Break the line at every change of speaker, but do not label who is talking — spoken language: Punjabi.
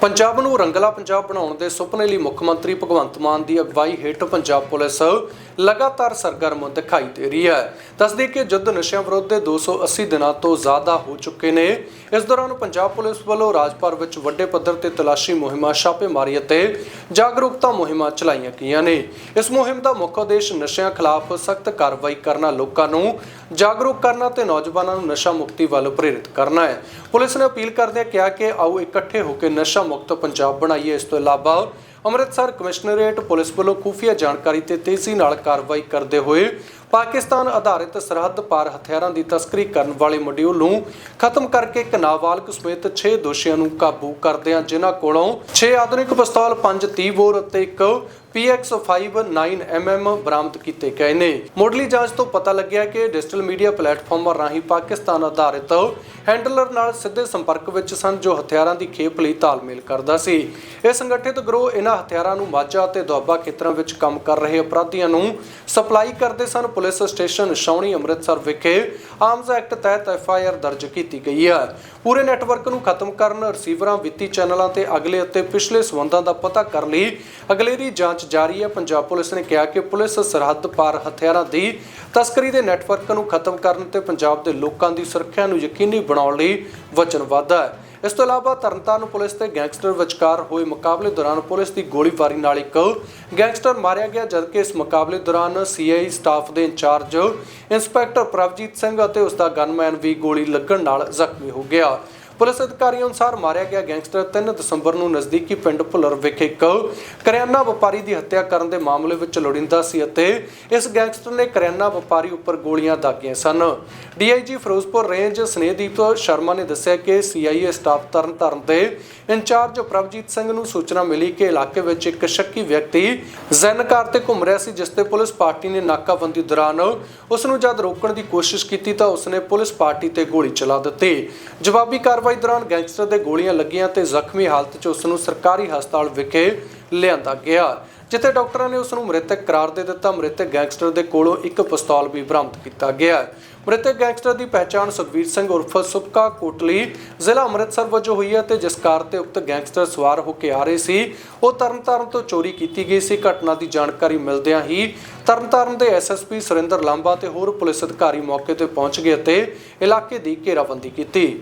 ਪੰਜਾਬ ਨੂੰ ਰੰਗਲਾ ਪੰਜਾਬ ਬਣਾਉਣ ਦੇ ਸੁਪਨੇ ਲਈ ਮੁੱਖ ਮੰਤਰੀ ਭਗਵੰਤ ਮਾਨ ਦੀ ਅਗਵਾਈ ਹੇਠ ਪੰਜਾਬ ਪੁਲਿਸ ਲਗਾਤਾਰ ਸਰਗਰਮ ਦਿਖਾਈ ਦੇ ਰਹੀ ਹੈ। ਦੱਸਦੇ ਕਿ ਜੁੱਧ ਨਸ਼ਿਆਂ ਵਿਰੁੱਧ ਦੇ 280 ਦਿਨਾਂ ਤੋਂ ਜ਼ਿਆਦਾ ਹੋ ਚੁੱਕੇ ਨੇ। ਇਸ ਦੌਰਾਨ ਪੰਜਾਬ ਪੁਲਿਸ ਵੱਲੋਂ ਰਾਜਪੁਰ ਵਿੱਚ ਵੱਡੇ ਪੱਧਰ ਤੇ ਤਲਾਸ਼ੀ ਮੁਹਿੰਮਾਂ ਛਾਪੇਮਾਰੀ ਅਤੇ ਜਾਗਰੂਕਤਾ ਮੁਹਿੰਮਾਂ ਚਲਾਈਆਂ ਗਈਆਂ ਨੇ। ਇਸ ਮੁਹਿੰਮ ਦਾ ਮੁੱਖ ਉਦੇਸ਼ ਨਸ਼ਿਆਂ ਖਿਲਾਫ ਸਖਤ ਕਾਰਵਾਈ ਕਰਨਾ, ਲੋਕਾਂ ਨੂੰ ਜਾਗਰੂਕ ਕਰਨਾ ਤੇ ਨੌਜਵਾਨਾਂ ਨੂੰ ਨਸ਼ਾ ਮੁਕਤੀ ਵੱਲ ਪ੍ਰੇਰਿਤ ਕਰਨਾ ਹੈ। ਪੁਲਿਸ ਨੇ ਅਪੀਲ ਕਰਦਿਆਂ ਕਿਹਾ ਕਿ ਆਓ ਇਕੱਠੇ ਹੋ ਕੇ ਨਸ਼ਾ ਮੁਕਤ ਪੰਜਾਬ ਬਣਾਈਏ ਇਸ ਤੋਂ ਇਲਾਵਾ ਅੰਮ੍ਰਿਤਸਰ ਕਮਿਸ਼ਨਰੇਟ ਪੁਲਿਸ ਵੱਲੋਂ ਖੂਫੀਆ ਜਾਣਕਾਰੀ ਤੇ ਤੇਜ਼ੀ ਨਾਲ ਕਾਰਵਾਈ ਕਰਦੇ ਹੋਏ ਪਾਕਿਸਤਾਨ ਆਧਾਰਿਤ ਸਰਹੱਦ ਪਾਰ ਹਥਿਆਰਾਂ ਦੀ ਤਸਕਰੀ ਕਰਨ ਵਾਲੇ ਮੋਡਿਊਲ ਨੂੰ ਖਤਮ ਕਰਕੇ ਇੱਕ ਸਮੇਤ 6 ਦੋਸ਼ੀਆਂ ਨੂੰ ਕਾਬੂ ਕਰਦਿਆਂ ਜਿਨ੍ਹਾਂ ਕੋਲੋਂ 6 ਆਧੁਨਿਕ ਪਿਸਤੌਲ 5 30 ਬੋਰ ਅਤੇ ਇੱਕ PX59mm ਬਰਾਮਦ ਕੀਤੇ ਗਏ ਨੇ। ਮੁੱਢਲੀ ਜਾਂਚ ਤੋਂ ਪਤਾ ਲੱਗਿਆ ਕਿ ਡਿਜੀਟਲ ਮੀਡੀਆ ਪਲੇਟਫਾਰਮਾਂ ਰਾਹੀਂ ਪਾਕਿਸਤਾਨ ਆਧਾਰਿਤ ਹੈਂਡਲਰ ਨਾਲ ਸਿੱਧੇ ਸੰਪਰਕ ਵਿੱਚ ਸਨ ਜੋ ਹਥਿਆਰਾਂ ਦੀ ਖੇਪ ਲਈ ਤਾਲਮੇਲ ਕਰਦਾ ਸੀ। ਇਹ ਸੰਗਠਿਤ ਗਰੋਹ ਇਹਨਾਂ ਹਥਿਆਰਾਂ ਨੂੰ ਮਾਝਾ ਅਤੇ ਦੁਆਬਾ ਖੇਤਰਾਂ ਵਿੱਚ ਕੰਮ ਕਰ ਰਹੇ ਅਪਰਾਧੀਆਂ ਨੂੰ ਸਪਲਾਈ ਕਰਦੇ ਸਨ। ਪੁਲਿਸ ਸਟੇਸ਼ਨ ਛਾਉਣੀ ਅੰਮ੍ਰਿਤਸਰ ਵਿਖੇ ਆਰਮਜ਼ ਐਕਟ ਤਹਿਤ ਐਫ ਆਈ ਆਰ ਦਰਜ ਕੀਤੀ ਗਈ ਹੈ। ਪੂਰੇ ਨੈਟਵਰਕ ਨੂੰ ਖਤਮ ਕਰਨ, ਰਿਸੀਵਰਾਂ, ਵਿੱਤੀ ਚੈਨਲਾਂ ਤੇ ਅਗਲੇ ਅਤੇ ਪਿਛਲੇ ਸਬੰਧਾਂ ਦਾ ਪਤਾ ਕਰਨ ਲਈ ਅਗਲੇਰੀ ਜਾਂਚ ਜਾਰੀ ਹੈ। ਪੰਜਾਬ ਪੁਲਿਸ ਨੇ ਕਿਹਾ ਕਿ ਪੁਲਿਸ ਸਰਹੱਦ ਪਾਰ ਹਥਿਆਰਾਂ ਦੀ ਤਸਕਰੀ ਦੇ ਨੈਟਵਰਕ ਨੂੰ ਖਤਮ ਕਰਨ ਤੇ ਪੰਜਾਬ ਦੇ ਲੋਕਾਂ ਦੀ ਸੁਰੱਖਿਆ ਨੂੰ ਯਕੀਨੀ ਬਣਾਉਣ ਲਈ ਵਚਨਬੱਧ ਹੈ। ਇਸ ਤੋਂ ਇਲਾਵਾ ਤਰਨਤਾਰਨ ਪੁਲਿਸ ਤੇ ਗੈਂਗਸਟਰ ਵਿਚਕਾਰ ਹੋਏ ਮੁਕਾਬਲੇ ਦੌਰਾਨ ਪੁਲਿਸ ਦੀ ਗੋਲੀਬਾਰੀ ਨਾਲ ਇੱਕ ਗੈਂਗਸਟਰ ਮਾਰਿਆ ਗਿਆ, ਜਦਕਿ ਇਸ ਮੁਕਾਬਲੇ ਦੌਰਾਨ ਸੀਆਈ ਸਟਾਫ ਦੇ ਇੰਚਾਰਜ, ਇੰਸਪੈਕਟਰ ਪ੍ਰਭਜੀਤ ਸਿੰਘ ਅਤੇ ਉਸ ਦਾ ਗਨਮੈਨ ਵੀ ਗੋਲੀ ਲੱਗਣ ਨਾਲ ਜ਼ਖਮੀ ਹੋ ਗਿਆ। ਪੁਲਿਸ ਅਧਿਕਾਰੀਆਂ ਅਨੁਸਾਰ ਮਾਰਿਆ ਗਿਆ ਗੈਂਗਸਟਰ 3 ਦਸੰਬਰ ਨੂੰ ਨਜ਼ਦੀਕੀ ਪਿੰਡ ਭੁੱਲਰ ਵਿਖੇ ਇੱਕ ਕਰਿਆਨਾ ਵਪਾਰੀ ਦੀ ਹੱਤਿਆ ਕਰਨ ਦੇ ਮਾਮਲੇ ਵਿੱਚ ਲੋੜਿੰਦਾ ਸੀ ਅਤੇ ਇਸ ਗੈਂਗਸਟਰ ਨੇ ਕਰਿਆਨਾ ਵਪਾਰੀ ਉੱਪਰ ਗੋਲੀਆਂ ਦਾਗੀਆਂ ਸਨ। ਡੀਆਈਜੀ ਫਿਰੋਜ਼ਪੁਰ ਰੇਂਜ ਸਨੇਹਦੀਪ ਸ਼ਰਮਾ ਨੇ ਦੱਸਿਆ ਕਿ ਸੀਆਈਏ ਸਟਾਫ ਤਰਨਤਾਰਨ ਦੇ ਇੰਚਾਰਜ ਪ੍ਰਭਜੀਤ ਸਿੰਘ ਨੂੰ ਸੂਚਨਾ ਮਿਲੀ ਕਿ ਇਲਾਕੇ ਵਿੱਚ ਇੱਕ ਸ਼ੱਕੀ ਵਿਅਕਤੀ ਜ਼ੈਨ ਕਾਰ ਤੇ ਘੁੰਮ ਰਿਹਾ ਸੀ, ਜਿਸ ਤੇ ਪੁਲਿਸ ਪਾਰਟੀ ਨੇ ਨਾਕਾਬੰਦੀ ਦੌਰਾਨ ਉਸ ਨੂੰ ਜਦ ਰੋਕਣ ਦੀ ਕੋਸ਼ਿਸ਼ ਕੀਤੀ ਤਾਂ ਉਸਨੇ ਪੁਲਿਸ ਪਾਰਟੀ ਤੇ ਗੋਲੀ ਚਲਾ ਦਿੱਤੀ। ਜਵਾਬੀ ਕਾਰਵਾਈ ਦੌਰਾਨ ਗੈਂਗਸਟਰ ਦੇ ਗੋਲੀਆਂ ਲੱਗੀਆਂ ਤੇ ਜ਼ਖਮੀ ਹਾਲਤ 'ਚ ਉਸ ਨੂੰ ਸਰਕਾਰੀ ਹਸਪਤਾਲ ਵਿਖੇ ਲਿਆਂਦਾ ਗਿਆ, ਜਿੱਥੇ ਡਾਕਟਰਾਂ ਨੇ ਉਸ ਨੂੰ ਮ੍ਰਿਤਕ ਕਰਾਰ ਦੇ ਦਿੱਤਾ। ਮ੍ਰਿਤਕ ਗੈਂਗਸਟਰ ਦੇ ਕੋਲੋਂ ਇੱਕ ਪਿਸਤੌਲ ਵੀ ਬਰਾਮਦ ਕੀਤਾ ਗਿਆ। ਮ੍ਰਿਤਕ ਗੈਂਗਸਟਰ ਦੀ ਪਹਿਚਾਣ ਸੁਖਵੀਰ ਸਿੰਘ ਉਰਫ ਸੁੱਕਾ ਕੋਟਲੀ ਜ਼ਿਲ੍ਹਾ ਅੰਮ੍ਰਿਤਸਰ ਵਜੋਂ ਹੋਈ ਹੈ ਤੇ ਜਿਸ ਕਾਰ ਤੇ ਉਕਤ ਗੈਂਗਸਟਰ ਸਵਾਰ ਹੋ ਕੇ ਆ ਰਹੇ ਸੀ, ਉਹ ਤਰਨਤਾਰਨ ਤੋਂ ਚੋਰੀ ਕੀਤੀ ਗਈ ਸੀ। ਘਟਨਾ ਦੀ ਜਾਣਕਾਰੀ ਮਿਲਦਿਆਂ ਹੀ ਤਰਨਤਾਰਨ ਦੇ ਐਸਐਸਪੀ ਸੁਰਿੰਦਰ ਲਾਂਬਾ ਤੇ ਹੋਰ ਪੁਲਿਸ ਅਧਿਕਾਰੀ ਮੌਕੇ ਤੇ ਪਹੁੰਚ ਗਏ ਅਤੇ ਇਲਾਕੇ ਦੀ ਘੇਰਾਬੰਦੀ ਕੀਤੀ।